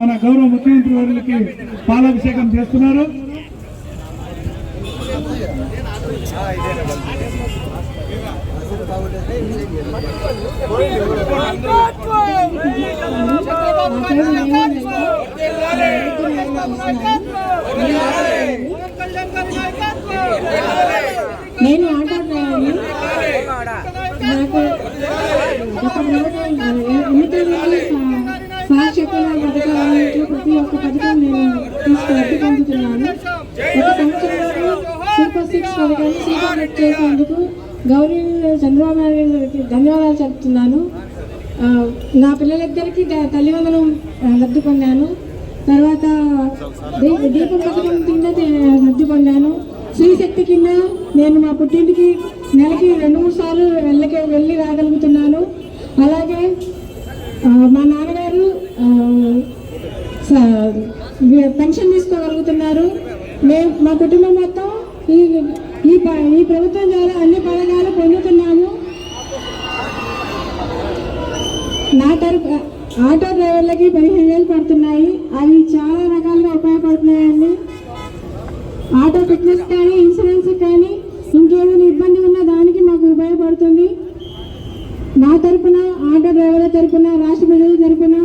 మన గౌరవ ముఖ్యమంత్రి వారికి పాలాభిషేకం చేస్తున్నారు. నేను ఆటో డ్రైవర్ని నాకు ఒక ఎన్నికల సాక్షికల పథకాలు ప్రతి ఒక్క పథకం నేను తీసుకు పొందుతున్నాను. ఒక సంవత్సరంలో సూపర్ సిక్స్ పథకాన్ని సీపర్ చేసేందుకు గౌరీ చంద్రబాబు నాయుడు గారికి ధన్యవాదాలు చెప్తున్నాను. నా పిల్లలిద్దరికీ ద- తల్లిదండ్రులు ఆ, పొందాను. తర్వాత దీ- దీపం పథకం కింద రద్దు లబ్ధి పొందాను. శ్రీశక్తి కింద నేను మా పుట్టింటికి నెలకి రెండు మూడు సార్లు వెళ్ళకి వెళ్ళి రాగలుగుతున్నాను. అలాగే మన పెన్షన్ తీసుకోగలుగుతున్నారు uh, మేము మా కుటుంబం మొత్తం ఈ ఈ ఈ ప్రభుత్వం ద్వారా అన్ని పథకాలు పొందుతున్నాము. నా తరపు ఆటో డ్రైవర్లకి పదిహేను వేలు పడుతున్నాయి. అవి చాలా రకాలుగా ఉపయోగపడుతున్నాయండి. ఆటో ఫిట్నెస్ కానీ ఇన్సూరెన్స్ కానీ ఇంకేమైనా ఇబ్బంది ఉన్నా దానికి మాకు ఉపయోగపడుతుంది. నా తరపున ఆటో డ్రైవర్ల తరపున రాష్ట్ర ప్రజల తరపున